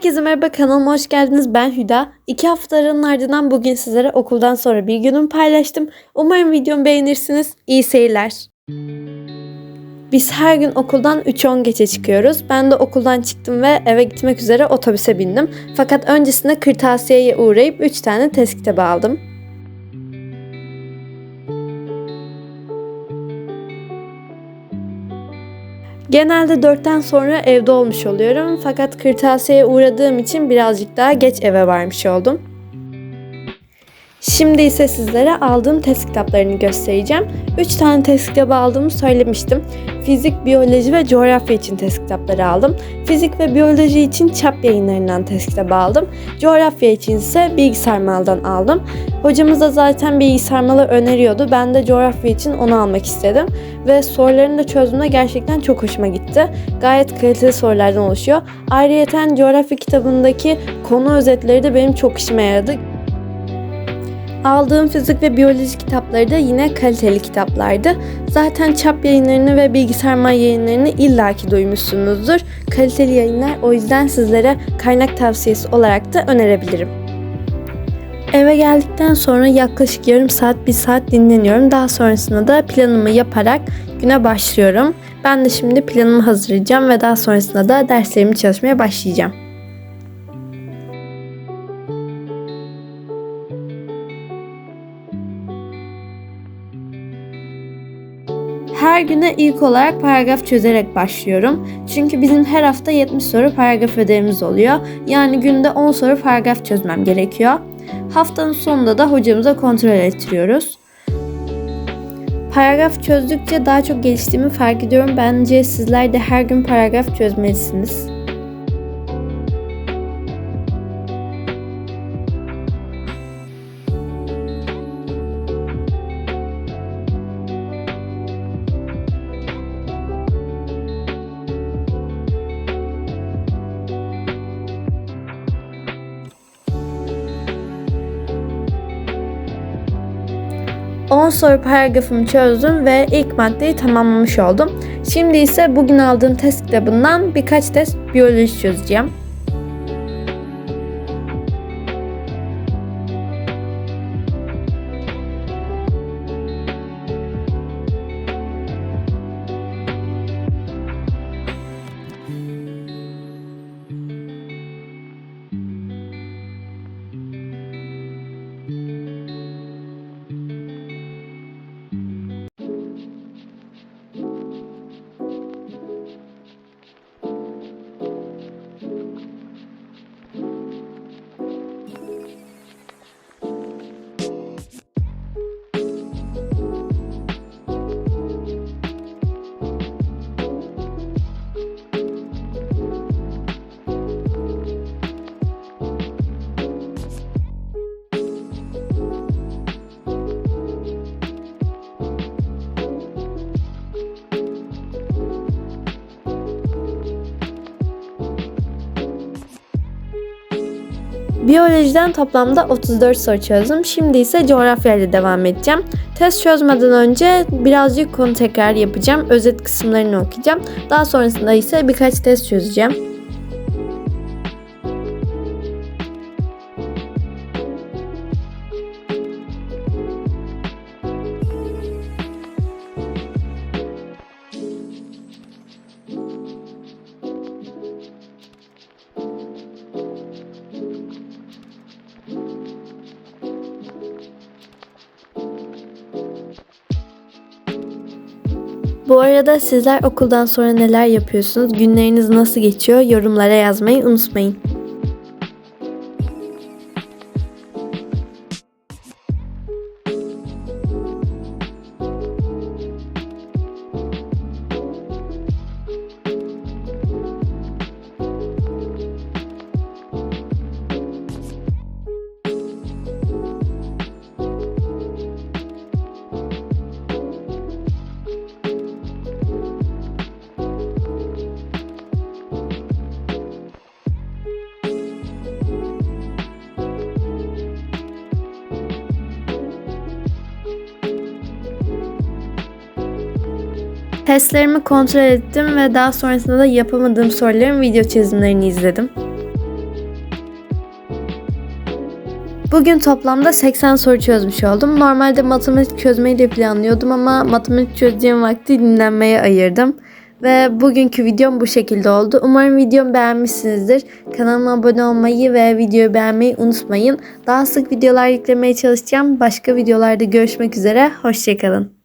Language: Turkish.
Herkese merhaba kanalıma hoş geldiniz. Ben Hüda. İki haftaların ardından bugün sizlere okuldan sonra bir günümü paylaştım. Umarım videomu beğenirsiniz. İyi seyirler. Biz her gün okuldan 3.10 geçe çıkıyoruz. Ben de okuldan çıktım ve eve gitmek üzere otobüse bindim. Fakat öncesinde kırtasiyeye uğrayıp 3 tane test kitabı aldım. Genelde 4'ten sonra evde olmuş oluyorum fakat kırtasiyeye uğradığım için birazcık daha geç eve varmış oldum. Şimdi ise sizlere aldığım test kitaplarını göstereceğim. 3 tane test kitabı aldığımı söylemiştim. Fizik, biyoloji ve coğrafya için test kitapları aldım. Fizik ve biyoloji için çap yayınlarından test kitabı aldım. Coğrafya için ise bilgisayar maldan aldım. Hocamız da zaten bilgisayar malı öneriyordu. Ben de coğrafya için onu almak istedim. Ve sorularını da çözdüğümde gerçekten çok hoşuma gitti. Gayet kaliteli sorulardan oluşuyor. Ayrıca coğrafya kitabındaki konu özetleri de benim çok işime yaradı. Aldığım fizik ve biyoloji kitapları da yine kaliteli kitaplardı. Zaten çap yayınlarını ve bilgisayar mal yayınlarını illaki duymuşsunuzdur. Kaliteli yayınlar o yüzden sizlere kaynak tavsiyesi olarak da önerebilirim. Eve geldikten sonra yaklaşık yarım saat, bir saat dinleniyorum. Daha sonrasında da planımı yaparak güne başlıyorum. Ben de şimdi planımı hazırlayacağım ve daha sonrasında da derslerimi çalışmaya başlayacağım. Her güne ilk olarak paragraf çözerek başlıyorum. Çünkü bizim her hafta 70 soru paragraf ödevimiz oluyor. Yani günde 10 soru paragraf çözmem gerekiyor. Haftanın sonunda da hocamıza kontrol ettiriyoruz. Paragraf çözdükçe daha çok geliştiğimi fark ediyorum. Bence sizler de her gün paragraf çözmelisiniz. On soru paragrafımı çözdüm ve ilk maddeyi tamamlamış oldum. Şimdi ise bugün aldığım test kitabından birkaç test biyoloji çözeceğim. Biyolojiden toplamda 34 soru çözdüm. Şimdi ise coğrafya ile devam edeceğim. Test çözmeden önce birazcık konu tekrar yapacağım. Özet kısımlarını okuyacağım. Daha sonrasında ise birkaç test çözeceğim. Bu arada sizler okuldan sonra neler yapıyorsunuz? Günleriniz nasıl geçiyor? Yorumlara yazmayı unutmayın. Testlerimi kontrol ettim ve daha sonrasında da yapamadığım soruların video çözümlerini izledim. Bugün toplamda 80 soru çözmüş oldum. Normalde matematik çözmeyi de planlıyordum ama matematik çözeceğim vakti dinlenmeye ayırdım. Ve bugünkü videom bu şekilde oldu. Umarım videomu beğenmişsinizdir. Kanalıma abone olmayı ve videoyu beğenmeyi unutmayın. Daha sık videolar yüklemeye çalışacağım. Başka videolarda görüşmek üzere. Hoşçakalın.